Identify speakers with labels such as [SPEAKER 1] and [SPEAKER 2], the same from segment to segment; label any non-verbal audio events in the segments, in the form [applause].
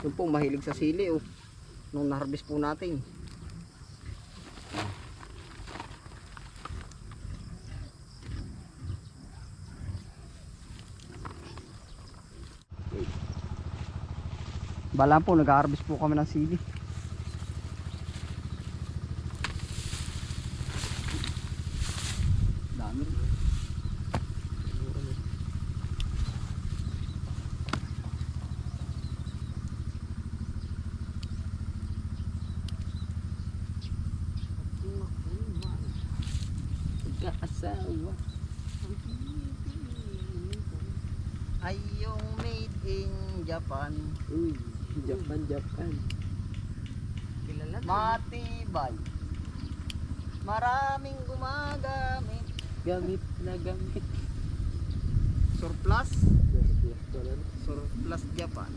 [SPEAKER 1] Yung po, mahilig sa sili oh. Nung na-harvest po natin. Bala po, nag-harvest po kami ng sili. Dami.
[SPEAKER 2] Pagkaasawa.
[SPEAKER 1] Ay yung made in Japan.
[SPEAKER 2] Uy, Japan.
[SPEAKER 1] Kilala Matibay. Maraming gumagamit.
[SPEAKER 2] Gamit na gamit.
[SPEAKER 1] Surplus.
[SPEAKER 2] Surplus
[SPEAKER 1] Japan.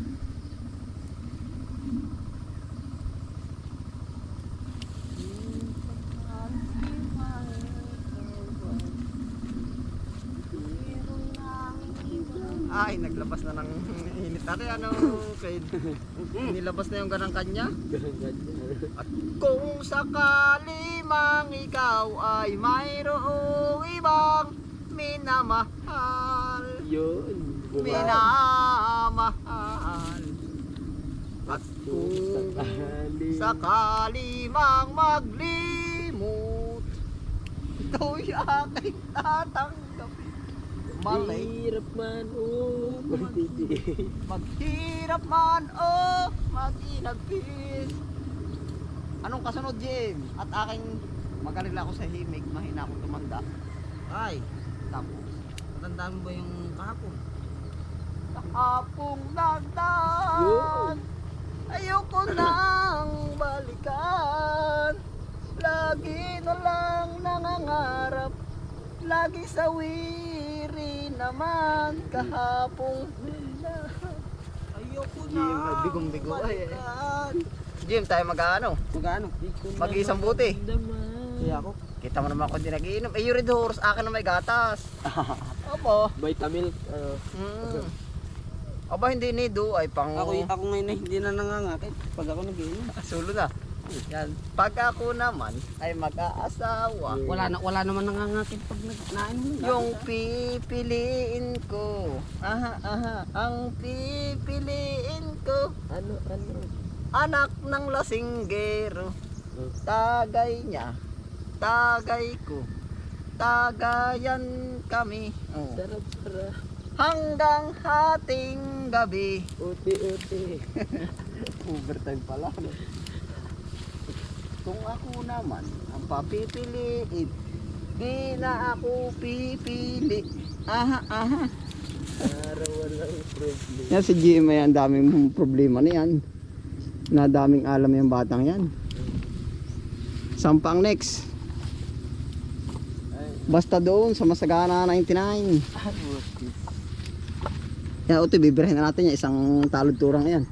[SPEAKER 1] Ay, naglabas na ng Ate, ano, kay, [laughs] nilabas na yung ganang kanya. At kung sakali mang ikaw ay mayroong ibang minamahal,
[SPEAKER 2] Yun.
[SPEAKER 1] minamahal. At kung
[SPEAKER 2] sakali.
[SPEAKER 1] mang maglimot, ito'y aking tatanggapin. Malay,
[SPEAKER 2] Mahirap man, oh. Pagtiti. [laughs]
[SPEAKER 1] maghirap man o maginagpis. Anong kasunod, Jim? At aking magaling ako sa himig, mahina akong tumanda. Ay, tapos.
[SPEAKER 3] Tandaan mo ba yung kahapon?
[SPEAKER 1] Kahapong nagdaan Ayoko nang balikan Lagi na lang nangangarap Lagi sa wiri naman Kahapong
[SPEAKER 3] Ayoko
[SPEAKER 1] Jim, ay, bigong-bigo ay, ay.
[SPEAKER 3] balikan.
[SPEAKER 1] Jim, tayo mag-ano?
[SPEAKER 3] Magkano?
[SPEAKER 1] Mag-isang buti.
[SPEAKER 3] Kaya ako.
[SPEAKER 1] Kita mo naman ako hindi nagiinom Eh, yung Red Horse, akin na may gatas [laughs] Opo
[SPEAKER 2] Vitamilk. Uh,
[SPEAKER 1] mm. Aba, hindi ni Do ay pang
[SPEAKER 3] Ako, ako ngayon na hindi na nangangakit. Pag ako nag-iinom.
[SPEAKER 1] Sulo na. Yan. Pag ako naman ay mag-aasawa,
[SPEAKER 3] Wala na wala naman nangangakit pag nagnain mo.
[SPEAKER 1] yung pipiliin ko. Aha, aha. Ang pipiliin ko.
[SPEAKER 2] ano, ano.
[SPEAKER 1] Anak ng lasinggero. Tagay niya. Tagay ko. Tagayan kami. Oh.
[SPEAKER 2] Sarap, sarap.
[SPEAKER 1] Hanggang hating gabi.
[SPEAKER 2] Uti, uti. [laughs]
[SPEAKER 1] Overtime pala. no? Kung ako naman ang papipiliin, di na ako pipili. Aha, aha.
[SPEAKER 2] Para walang problem.
[SPEAKER 1] Yan si GM ay ang daming problema na yan. Na daming alam yung batang yan. Sampang next.
[SPEAKER 2] Ay,
[SPEAKER 1] Basta doon sa Masagana 99.
[SPEAKER 2] ano?
[SPEAKER 1] Yan, ito, bibirahin na natin yan. Isang talod turang yan.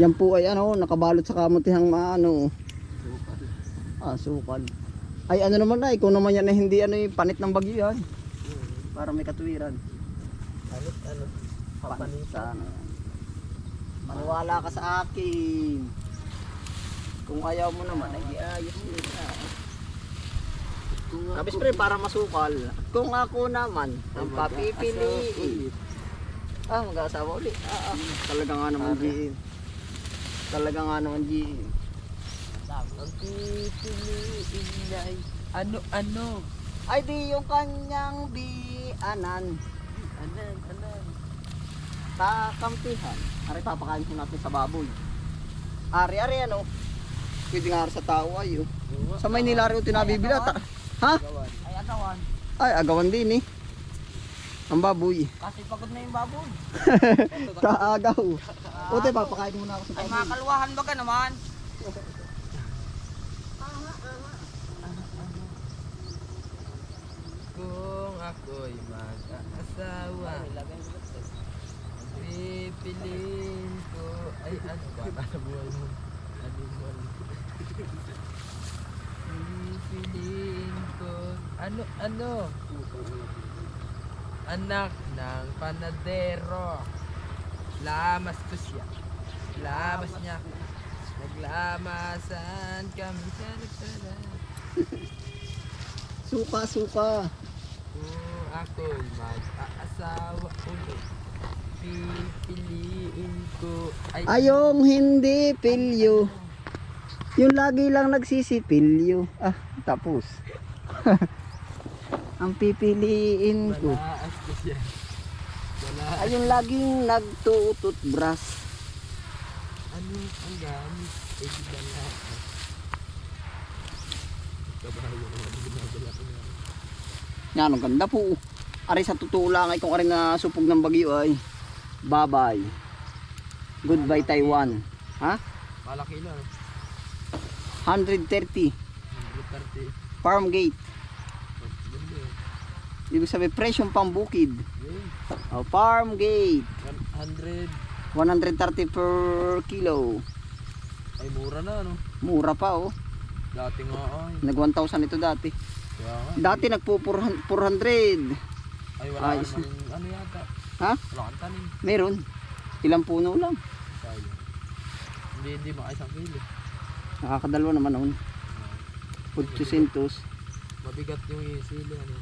[SPEAKER 1] Yan po ay ano, nakabalot sa kamutihang ano, ah, sukal. Ay ano naman na, kung naman yan ay hindi ano yung panit ng bagyo yan. Para may katuwiran.
[SPEAKER 2] Ano, ano?
[SPEAKER 1] Panit sa ano. Maniwala ka sa akin. Kung ayaw mo naman, ay ayos nila.
[SPEAKER 2] Kung
[SPEAKER 1] Kabis pre, para masukal. Kung ako naman, ang papipiliin. Ah, mag-aasawa ulit. Ah, ah. Talaga nga naman, GM. Talaga nga naman, GM.
[SPEAKER 2] Ang pipiliin ay ano, ano?
[SPEAKER 1] Ay di yung kanyang bianan.
[SPEAKER 2] Anan, anan.
[SPEAKER 1] Kakampihan. Ari, papakain ko natin sa baboy. Ari, ari, ano? Pwede nga sa tao ay, oh. Sa Maynila, oh, tinabibila. Ta ha?
[SPEAKER 3] Ay atawan.
[SPEAKER 1] Ay, agawan din, eh. Ang baboy.
[SPEAKER 3] Kasi pagod na yung baboy. [laughs]
[SPEAKER 1] Kaagaw. Ute, papakain muna ako sa
[SPEAKER 3] Ay
[SPEAKER 1] baboy.
[SPEAKER 3] mga kaluwahan ba ka naman? [laughs]
[SPEAKER 2] Kung ako'y mag-aasawa, pipiliin ko, ay ano ba? Ano buhay mo? Ano mo? Pipiliin ko, ano, ano? Anak ng panadero, lamas ko siya. Lamas niya. Naglamasan kami.
[SPEAKER 1] Suka, suka.
[SPEAKER 2] Kung ako'y mag-aasawa ulit. Pipiliin ko ay
[SPEAKER 1] Ayong hindi pilyo. Yung lagi lang nagsisipilyo. Ah, tapos. [laughs] Ang pipiliin ko.
[SPEAKER 2] Malaas ko siya.
[SPEAKER 1] Ay, laging nagtutut brass.
[SPEAKER 2] Ano ang gamit? Eh, di ba lahat? Kabayo naman ang ginagawa ko na.
[SPEAKER 1] Yan, ang ganda po. Ari sa totoo lang ay kung ari na supog ng bagyo ay bye-bye. Goodbye Taiwan. Ha?
[SPEAKER 2] Malaki na. no?
[SPEAKER 1] 130
[SPEAKER 2] 130.
[SPEAKER 1] farm gate.
[SPEAKER 2] Eh.
[SPEAKER 1] Ibig sabihin presyong pambukid.
[SPEAKER 2] Yun.
[SPEAKER 1] Oh, farm gate.
[SPEAKER 2] 100.
[SPEAKER 1] 130 per kilo.
[SPEAKER 2] Ay, mura na, no?
[SPEAKER 1] Mura pa oh.
[SPEAKER 2] Dati nga ay.
[SPEAKER 1] Nag 1,000 ito dati. Dati nagpo 400.
[SPEAKER 2] Ay, wala
[SPEAKER 1] Ayos
[SPEAKER 2] ka namang ano yata.
[SPEAKER 1] Ha?
[SPEAKER 2] Wala kang tanim.
[SPEAKER 1] Meron. Ilang puno lang.
[SPEAKER 2] Sayang. Hindi, hindi makaisang kilo.
[SPEAKER 1] Nakakadalwa naman noon. 800.
[SPEAKER 2] Mabigat yung sili, ano?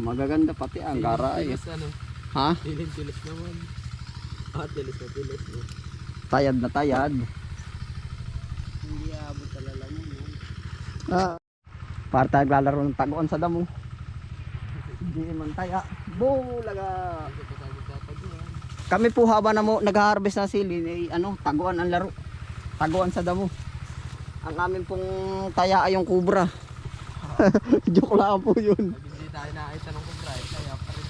[SPEAKER 1] Magaganda pati ang gara ay.
[SPEAKER 2] Tilis, ano?
[SPEAKER 1] Ha?
[SPEAKER 2] Tilis, naman. Ah, tilis na tilis. No?
[SPEAKER 1] Tayad na tayad.
[SPEAKER 3] Hindi abot no?
[SPEAKER 1] Ah. Para tayo naglalaro ng taguan sa damo. Hindi man taya. Bulaga. Kami po haba na mo nag-harvest ng sili, eh, ano, taguan ang laro. Taguan sa damo. Ang amin pong taya ay yung kubra. [laughs] Joke lang po yun.
[SPEAKER 2] Hindi tayo nakita ng kubra, eh, kaya pa rin.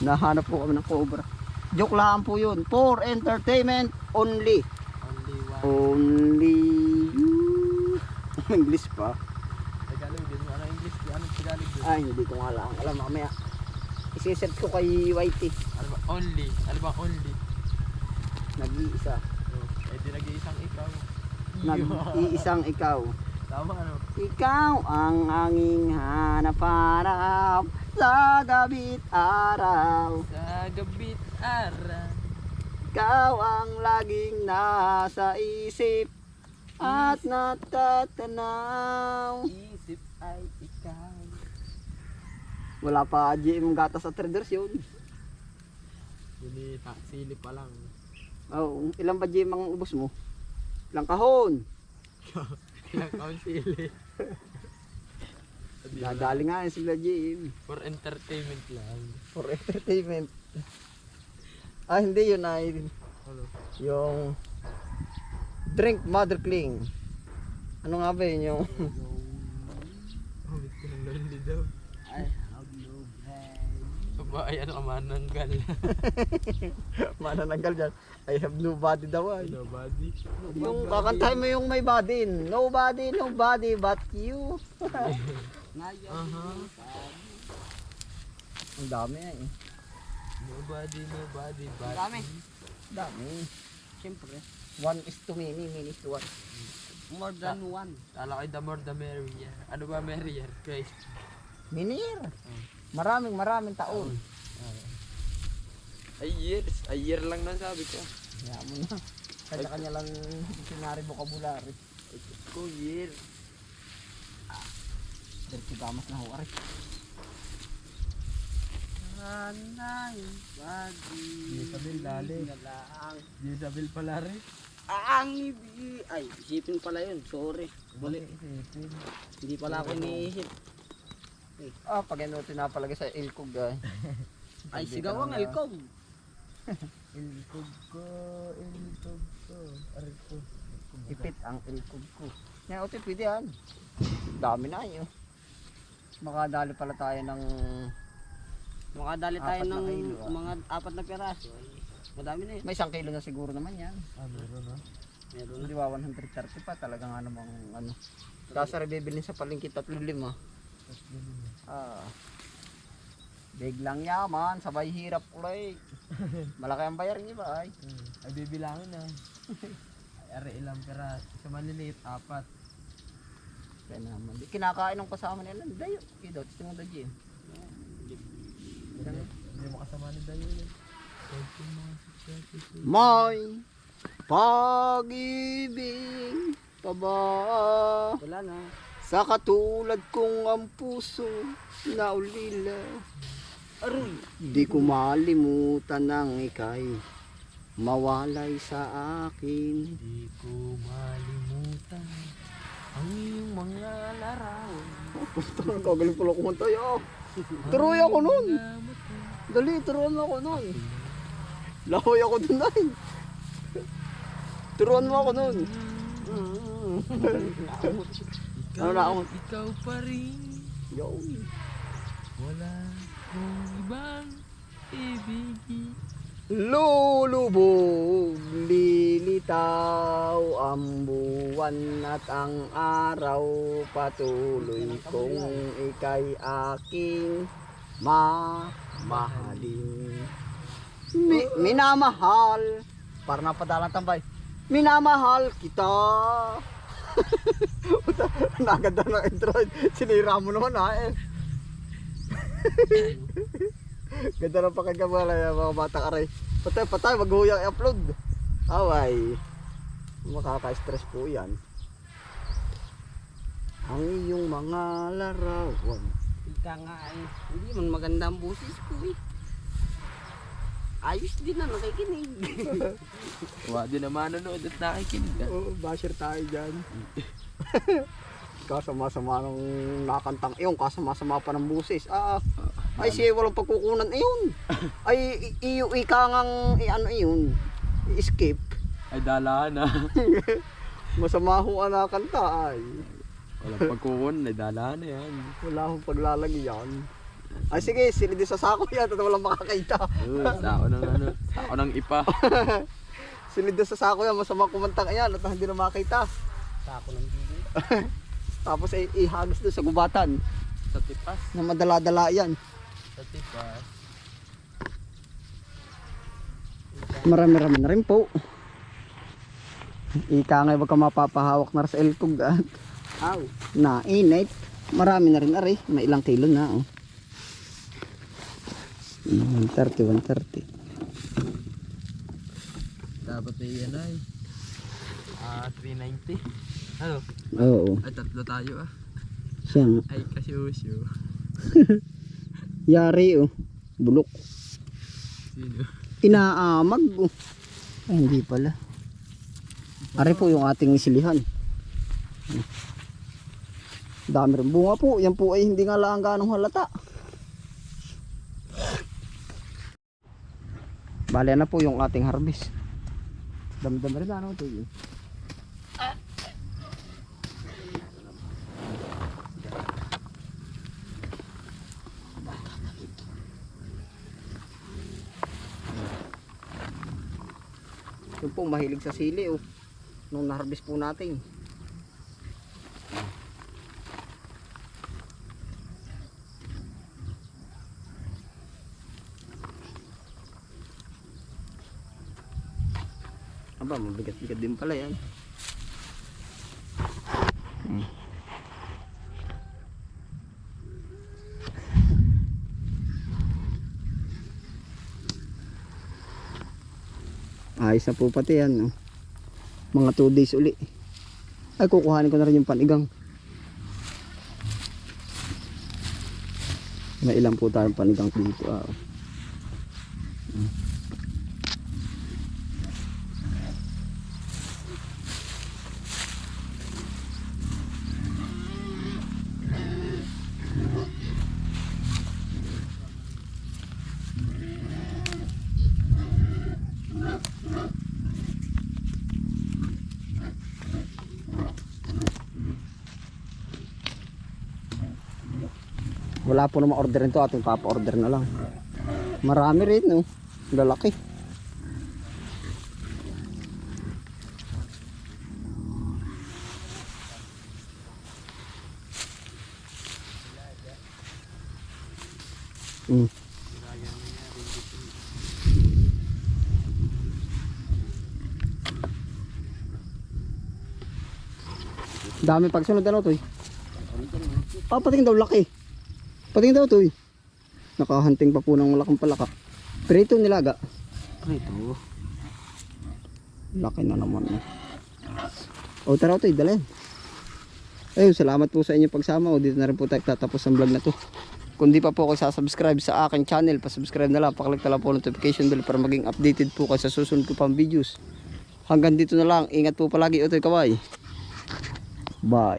[SPEAKER 1] Nahanap po kami ng cobra. Joke lang po yun. For entertainment only.
[SPEAKER 2] Only one.
[SPEAKER 1] Only. [laughs] English pa.
[SPEAKER 2] Tagalog din mo. Ano English? Ano Tagalog din?
[SPEAKER 1] Ay, hindi ko nga lang. Alam mamaya. Isisearch ko kay Whitey.
[SPEAKER 2] Ano ba? Only. Ano ba only?
[SPEAKER 1] Nag-iisa.
[SPEAKER 2] Oh, eh di nag-iisang ikaw.
[SPEAKER 1] Nag-iisang ikaw. [laughs]
[SPEAKER 2] Tama ano?
[SPEAKER 1] Ikaw ang anging hanap-hanap sa gabi't araw.
[SPEAKER 2] Sa gabit araw.
[SPEAKER 1] Ikaw ang laging nasa isip at natatanaw.
[SPEAKER 2] Isip ay ikaw.
[SPEAKER 1] Wala pa GM gatas at traders yun.
[SPEAKER 2] Hindi, ta- sili pa lang.
[SPEAKER 1] Oh, ilan ba GM ang ubos mo? Ilang kahon? [laughs]
[SPEAKER 2] Ilang kaon sili. Sabi mo lang,
[SPEAKER 1] Nadali nga yun sila GM.
[SPEAKER 2] For entertainment lang.
[SPEAKER 1] For entertainment. Ah, hindi yun ay
[SPEAKER 2] Ano?
[SPEAKER 1] yung drink mother cling. Ano nga ba yun yung
[SPEAKER 2] Oh, miss ko ng lonely daw.
[SPEAKER 3] I have no.
[SPEAKER 2] Aba, ay ano ka mananggal. [laughs]
[SPEAKER 1] manananggal dyan? I have nobody daw ay.
[SPEAKER 2] Nobody.
[SPEAKER 1] Yung kakantahin mo yung may body. Nobody, nobody but you.
[SPEAKER 2] Aha.
[SPEAKER 1] Ang dami eh.
[SPEAKER 2] Nobody, nobody, but
[SPEAKER 3] Ang dami.
[SPEAKER 1] Dami.
[SPEAKER 3] Siyempre,
[SPEAKER 1] One is to many, many is to one.
[SPEAKER 3] more than one.
[SPEAKER 2] Tala kay the more the merrier. Ano ba merrier? Guys.
[SPEAKER 1] Many year. Maraming maraming taon.
[SPEAKER 2] Ay years. Ay year lang nang sabi ko.
[SPEAKER 1] Kaya mo na. Kanya-kanya lang dictionary vocabulary.
[SPEAKER 2] Ko year.
[SPEAKER 1] Diretso gamas na huwari.
[SPEAKER 3] Anay, body.
[SPEAKER 2] Isabel, dali. Isabel pala rin.
[SPEAKER 3] Ang ibi. Ay, isipin pala yun. Sorry. Bali. Hindi pala ako iniisip.
[SPEAKER 1] Ah, pag ano tinapalagay sa ilkog [laughs] ay.
[SPEAKER 3] Ay, sigaw ang alkog. [laughs]
[SPEAKER 2] Ilkog ko, ilkog ko. Ko.
[SPEAKER 1] Ipit ang ilkog ko. Yan, ote, pwede yan. Dami na yun. Makadali pala tayo ng
[SPEAKER 3] Makadali tayo ng
[SPEAKER 1] ah.
[SPEAKER 3] mga apat na peraso. Madami na yun.
[SPEAKER 1] may isang kilo na siguro naman yan.
[SPEAKER 2] Ah, meron na.
[SPEAKER 3] Meron na.
[SPEAKER 1] Hindi ba 130 pa talaga nga namang ano. Kasi bibilin sa palengke 35. Ah. Biglang yaman, sabay hirap ulit. [laughs] Malaki ang bayar ng iba ay.
[SPEAKER 2] Hmm. Ay, bibilangin na. Ay, are ilang pera. Sa maliliit, apat.
[SPEAKER 1] Kaya naman. Di kinakain ng kasama nila. Dayo. Ito, ito mo da gym.
[SPEAKER 2] Hindi, hindi makasama ni Dayo yun.
[SPEAKER 1] May pag-ibig pa ba
[SPEAKER 3] Wala na.
[SPEAKER 1] sa katulad kong ang puso na ulila?
[SPEAKER 3] Aroy.
[SPEAKER 1] Di ko malimutan ang ikay mawalay sa akin.
[SPEAKER 2] Di ko malimutan ang iyong mga larawan.
[SPEAKER 1] Puto na gagaling pala kumanta yo. Turuy ako nun. Dali, turuan ako nun. Lahoy ako dun ay. Turuan mo ako nun.
[SPEAKER 2] Ikaw,
[SPEAKER 1] Ano na ako?
[SPEAKER 2] ikaw pa rin.
[SPEAKER 1] Yo.
[SPEAKER 2] Wala kong ibang ibigin.
[SPEAKER 1] Lulubog, lilitaw ang buwan at ang araw patuloy kung ikay aking mamahalin. Mi minamahal. Para napadalang tambay. Minamahal kita. [laughs] Naganda ng intro. Sinira mo naman ha eh. [laughs] Ganda ng pakagabala yung mga bata aray. Patay, patay, maghuyang i-upload. Away. Makaka-stress po yan. Ang iyong mga larawan.
[SPEAKER 3] Ika nga eh. Hindi man maganda ang busis ko eh. Ayos din na nakikinig. [laughs]
[SPEAKER 2] Wa din naman nanonood at nakikinig ka.
[SPEAKER 1] Oo, basher tayo dyan. [laughs] kasama-sama ng nakantang iyon, kasama-sama pa ng busis. Ah, ay siya walang pagkukunan iyon. [laughs] Ay, iyo, ika ngang, i- ano iyon, escape.
[SPEAKER 2] Ay dala na.
[SPEAKER 1] Masama ho ang nakanta ay.
[SPEAKER 2] Walang pagkukon, ay dala na yan.
[SPEAKER 1] Wala akong paglalagyan. Ay sige, sila din sa sako yan at walang makakita.
[SPEAKER 2] Uh, sao ng ano, sao ng ipa. [laughs]
[SPEAKER 1] Silid din sa sako yan, masama kumantang yan at hindi na makita.
[SPEAKER 3] Sako ng bigay. [laughs]
[SPEAKER 1] Tapos ay ihagis doon sa gubatan
[SPEAKER 2] Sa tipas.
[SPEAKER 1] na madala-dala yan.
[SPEAKER 2] Sa tipas.
[SPEAKER 1] Marami-rami na rin po. Ika nga wag ka mapapahawak na sa elkog at
[SPEAKER 3] Aw.
[SPEAKER 1] na init. Marami na rin ari, may ilang kilo na oh. Mm, 130, 130.
[SPEAKER 2] Dapat ay yan ay. Ah, 390. Ano?
[SPEAKER 1] Oo,
[SPEAKER 2] Ay, tatlo tayo ah.
[SPEAKER 1] siya nga.
[SPEAKER 2] Ay, kasi usyo. [laughs]
[SPEAKER 1] Yari oh, bulok.
[SPEAKER 2] Sino?
[SPEAKER 1] Inaamag oh. Ay, hindi pala. Ari po yung ating silihan. Dami rin bunga po. Yan po ay hindi nga lang ganong halata. Bale na po yung ating harvest. Damdam rin ano ito yun. Yung po mahilig sa sili oh. Nung na-harvest po natin. Aba, mabigat-bigat din pala yan. Hmm. Ayos na po pati yan. Oh. Mga 2 days uli. Ay, kukuhanin ko na rin yung panigang. May ilan po tayong panigang dito. Ah. Wala po naman order nito, ating papa-order na lang. Marami rin, no? Lalaki. Mm. Dami pagsunod ano to eh. Patingin daw laki. Patingin daw to eh. Nakahunting pa po ng malaking palaka. Prito nilaga.
[SPEAKER 3] Prito.
[SPEAKER 1] Laki na naman. Eh. O tara ito, dalhin. Ayun, salamat po sa inyong pagsama. O dito na rin po tayo tatapos ang vlog na to. Kung di pa po kayo sasubscribe sa aking channel, pasubscribe na lang, paklik na lang po notification bell para maging updated po kayo sa susunod ko pang videos. Hanggang dito na lang. Ingat po palagi. Otoy kaway. Bye.